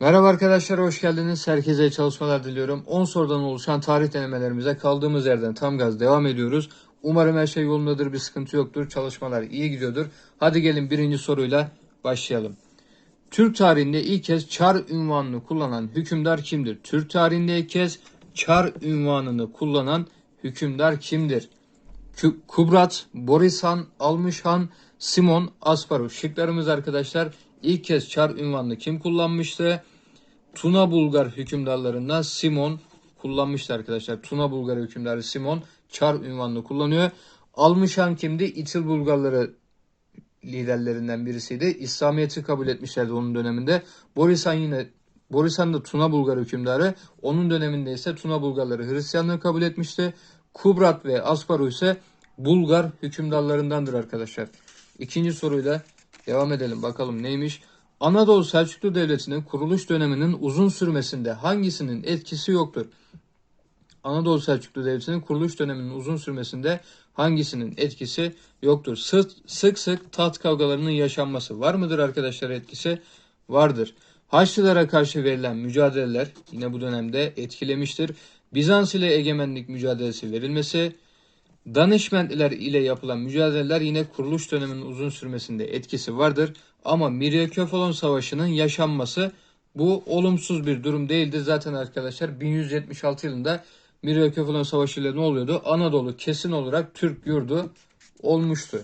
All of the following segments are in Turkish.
Merhaba arkadaşlar, hoş geldiniz. Herkese çalışmalar diliyorum. 10 sorudan oluşan tarih denemelerimize kaldığımız yerden tam gaz devam ediyoruz. Umarım her şey yolundadır, bir sıkıntı yoktur. Çalışmalar iyi gidiyordur. Hadi gelin birinci soruyla başlayalım. Türk tarihinde ilk kez Çar ünvanını kullanan hükümdar kimdir? Türk tarihinde ilk kez Çar ünvanını kullanan hükümdar kimdir? Kubrat, Borishan, Almışhan, Simon, Asparuh. Şıklarımız arkadaşlar ilk kez Çar ünvanını kim kullanmıştı? Tuna Bulgar hükümdarlarından Simon kullanmıştı arkadaşlar. Tuna Bulgar hükümdarı Simon Çar ünvanını kullanıyor. Almışhan kimdi? İtil Bulgarları liderlerinden birisiydi. İslamiyet'i kabul etmişlerdi onun döneminde. Borishan yine Borishan da Tuna Bulgar hükümdarı. Onun döneminde ise Tuna Bulgarları Hristiyanlığı kabul etmişti. Kubrat ve Asparuh ise Bulgar hükümdarlarındandır arkadaşlar. İkinci soruyla devam edelim. Bakalım neymiş? Anadolu Selçuklu Devleti'nin kuruluş döneminin uzun sürmesinde hangisinin etkisi yoktur? Anadolu Selçuklu Devleti'nin kuruluş döneminin uzun sürmesinde hangisinin etkisi yoktur? Sık sık, sık taht kavgalarının yaşanması var mıdır arkadaşlar etkisi? Vardır. Haçlılara karşı verilen mücadeleler yine bu dönemde etkilemiştir. Bizans ile egemenlik mücadelesi verilmesi, Danışmentler ile yapılan mücadeleler yine kuruluş döneminin uzun sürmesinde etkisi vardır. Ama Miryakefalon Savaşı'nın yaşanması bu olumsuz bir durum değildi. Zaten arkadaşlar 1176 yılında Miryakefalon Savaşı ile ne oluyordu? Anadolu kesin olarak Türk yurdu olmuştu.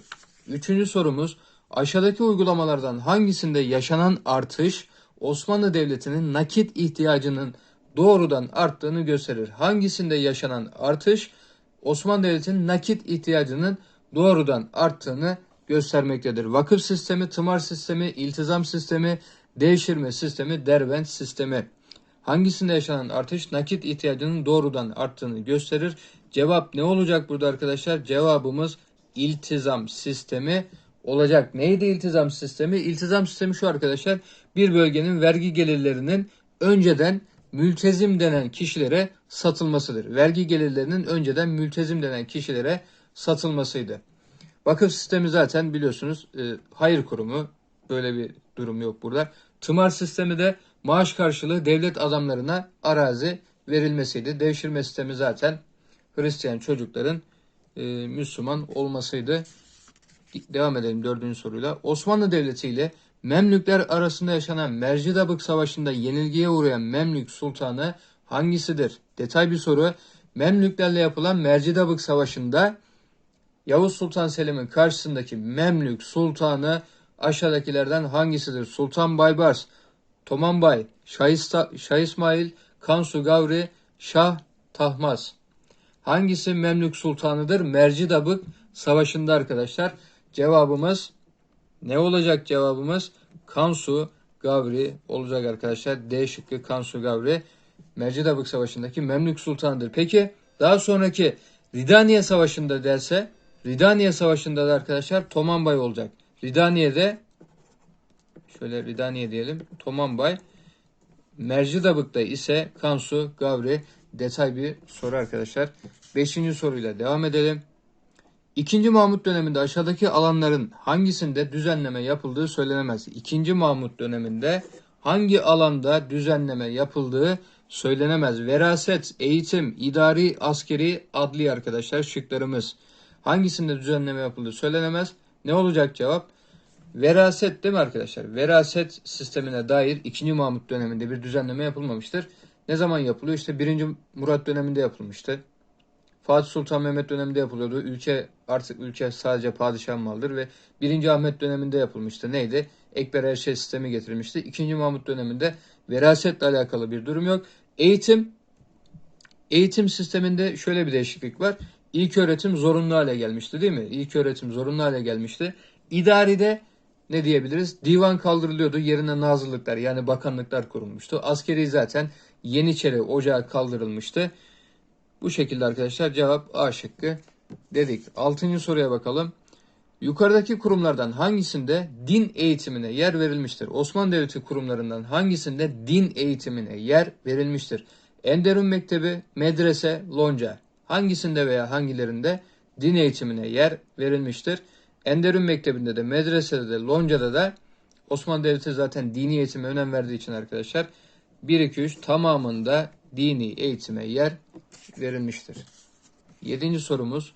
Üçüncü sorumuz aşağıdaki uygulamalardan hangisinde yaşanan artış Osmanlı Devleti'nin nakit ihtiyacının doğrudan arttığını gösterir? Hangisinde yaşanan artış Osmanlı Devleti'nin nakit ihtiyacının doğrudan arttığını göstermektedir. Vakıf sistemi, tımar sistemi, iltizam sistemi, devşirme sistemi, derbent sistemi. Hangisinde yaşanan artış nakit ihtiyacının doğrudan arttığını gösterir? Cevap ne olacak burada arkadaşlar? Cevabımız iltizam sistemi olacak. Neydi iltizam sistemi? İltizam sistemi şu arkadaşlar. Bir bölgenin vergi gelirlerinin önceden mültezim denen kişilere satılmasıdır. Vergi gelirlerinin önceden mültezim denen kişilere satılmasıydı. Vakıf sistemi zaten biliyorsunuz e, hayır kurumu. Böyle bir durum yok burada. Tımar sistemi de maaş karşılığı devlet adamlarına arazi verilmesiydi. Devşirme sistemi zaten Hristiyan çocukların e, Müslüman olmasıydı. Devam edelim dördüncü soruyla. Osmanlı Devleti ile Memlükler arasında yaşanan Mercidabık Savaşı'nda yenilgiye uğrayan Memlük Sultanı hangisidir? Detay bir soru. Memlüklerle yapılan Mercidabık Savaşı'nda Yavuz Sultan Selim'in karşısındaki Memlük Sultanı aşağıdakilerden hangisidir? Sultan Baybars, Tomanbay, Şah, İsta- Şah İsmail, Kansu Gavri, Şah Tahmaz. Hangisi Memlük Sultanıdır? Mercidabık Savaşı'nda arkadaşlar. Cevabımız ne olacak cevabımız? Kansu Gavri olacak arkadaşlar. D şıkkı Kansu Gavri. Mercidabık Savaşı'ndaki Memlük Sultanıdır. Peki daha sonraki Ridaniye Savaşı'nda derse Ridaniye Savaşı'nda da arkadaşlar Tomanbay olacak. Ridaniye'de şöyle Ridaniye diyelim. Tomanbay. Mercidabık'ta ise Kansu Gavri detay bir soru arkadaşlar. Beşinci soruyla devam edelim. İkinci Mahmut döneminde aşağıdaki alanların hangisinde düzenleme yapıldığı söylenemez. İkinci Mahmut döneminde hangi alanda düzenleme yapıldığı söylenemez. Veraset, eğitim, idari, askeri, adli arkadaşlar şıklarımız. Hangisinde düzenleme yapıldığı söylenemez. Ne olacak cevap? Veraset değil mi arkadaşlar? Veraset sistemine dair 2. Mahmut döneminde bir düzenleme yapılmamıştır. Ne zaman yapılıyor? İşte 1. Murat döneminde yapılmıştı. Fatih Sultan Mehmet döneminde yapılıyordu. Ülke artık ülke sadece padişah malıdır ve 1. Ahmet döneminde yapılmıştı. Neydi? Ekber Erşe sistemi getirilmişti. 2. Mahmut döneminde verasetle alakalı bir durum yok. Eğitim eğitim sisteminde şöyle bir değişiklik var. İlk öğretim zorunlu hale gelmişti değil mi? İlk öğretim zorunlu hale gelmişti. İdaride ne diyebiliriz? Divan kaldırılıyordu. Yerine nazırlıklar yani bakanlıklar kurulmuştu. Askeri zaten Yeniçeri Ocağı kaldırılmıştı. Bu şekilde arkadaşlar cevap A şıkkı dedik. Altıncı soruya bakalım. Yukarıdaki kurumlardan hangisinde din eğitimine yer verilmiştir? Osmanlı Devleti kurumlarından hangisinde din eğitimine yer verilmiştir? Enderun Mektebi, medrese, lonca. Hangisinde veya hangilerinde din eğitimine yer verilmiştir? Enderun Mektebi'nde de, medresede de, loncada da Osmanlı Devleti zaten dini eğitime önem verdiği için arkadaşlar 1 2 3 tamamında dini eğitime yer verilmiştir. Yedinci sorumuz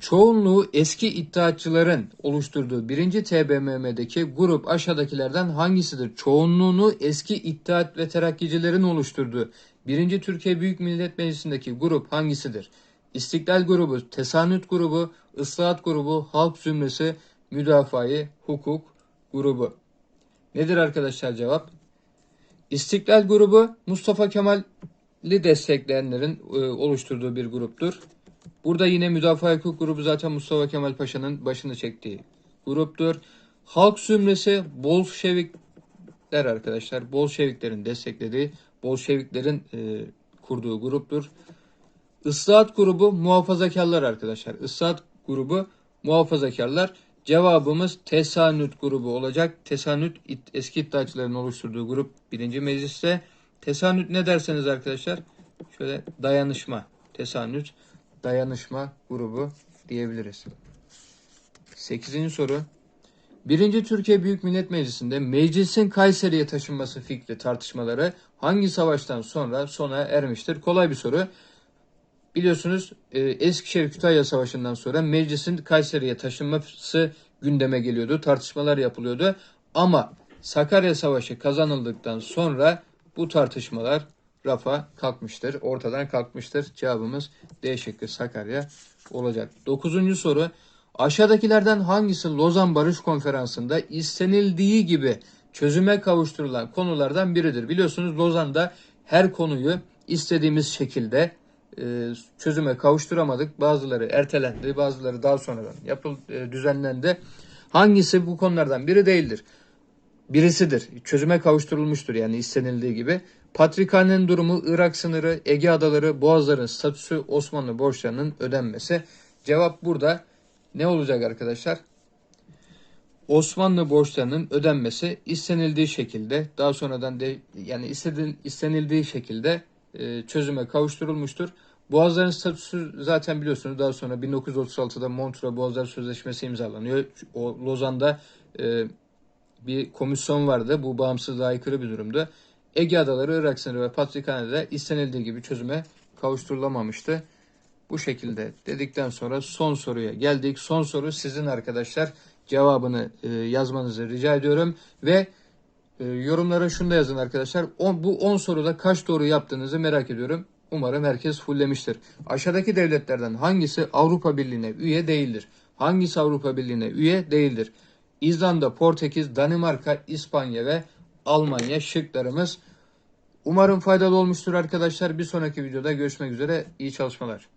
Çoğunluğu eski iddiatçıların oluşturduğu 1. TBMM'deki grup aşağıdakilerden hangisidir? Çoğunluğunu eski İttihat ve Terakkicilerin oluşturduğu 1. Türkiye Büyük Millet Meclisi'ndeki grup hangisidir? İstiklal grubu, Tesanüt grubu, Islahat grubu, Halk Zümresi, Müdafaa-i Hukuk grubu. Nedir arkadaşlar cevap? İstiklal grubu Mustafa Kemal'i destekleyenlerin e, oluşturduğu bir gruptur. Burada yine Müdafaa Hukuk grubu zaten Mustafa Kemal Paşa'nın başını çektiği gruptur. Halk zümresi Bolşevikler arkadaşlar. Bolşeviklerin desteklediği, Bolşeviklerin e, kurduğu gruptur. Islahat grubu muhafazakarlar arkadaşlar. Islahat grubu muhafazakarlar. Cevabımız Tesanüt grubu olacak. Tesanüt eski iddiaçıların oluşturduğu grup birinci mecliste. Tesanüt ne derseniz arkadaşlar şöyle dayanışma. Tesanüt dayanışma grubu diyebiliriz. Sekizinci soru. Birinci Türkiye Büyük Millet Meclisi'nde meclisin Kayseri'ye taşınması fikri tartışmaları hangi savaştan sonra sona ermiştir? Kolay bir soru. Biliyorsunuz e, Eskişehir Kütahya Savaşı'ndan sonra meclisin Kayseri'ye taşınması gündeme geliyordu. Tartışmalar yapılıyordu. Ama Sakarya Savaşı kazanıldıktan sonra bu tartışmalar rafa kalkmıştır. Ortadan kalkmıştır. Cevabımız D şıkkı Sakarya olacak. Dokuzuncu soru. Aşağıdakilerden hangisi Lozan Barış Konferansı'nda istenildiği gibi çözüme kavuşturulan konulardan biridir? Biliyorsunuz Lozan'da her konuyu istediğimiz şekilde çözüme kavuşturamadık. Bazıları ertelendi, bazıları daha sonradan yapıl e, düzenlendi. Hangisi bu konulardan biri değildir? Birisidir. Çözüme kavuşturulmuştur yani istenildiği gibi. Patrikhanenin durumu, Irak sınırı, Ege adaları, Boğazların statüsü, Osmanlı borçlarının ödenmesi. Cevap burada ne olacak arkadaşlar? Osmanlı borçlarının ödenmesi istenildiği şekilde daha sonradan de yani istedil, istenildiği şekilde e, çözüme kavuşturulmuştur. Boğazların statüsü zaten biliyorsunuz daha sonra 1936'da Montreux Boğazlar Sözleşmesi imzalanıyor. O Lozan'da e, bir komisyon vardı. Bu bağımsızlığa aykırı bir durumdu. Ege Adaları, Irak sınırı ve Patrikhane'de istenildiği gibi çözüme kavuşturulamamıştı. Bu şekilde dedikten sonra son soruya geldik. Son soru sizin arkadaşlar. Cevabını e, yazmanızı rica ediyorum. Ve e, yorumlara şunu da yazın arkadaşlar. On, bu 10 soruda kaç doğru yaptığınızı merak ediyorum. Umarım herkes fullemiştir. Aşağıdaki devletlerden hangisi Avrupa Birliği'ne üye değildir? Hangisi Avrupa Birliği'ne üye değildir? İzlanda, Portekiz, Danimarka, İspanya ve Almanya şıklarımız. Umarım faydalı olmuştur arkadaşlar. Bir sonraki videoda görüşmek üzere. İyi çalışmalar.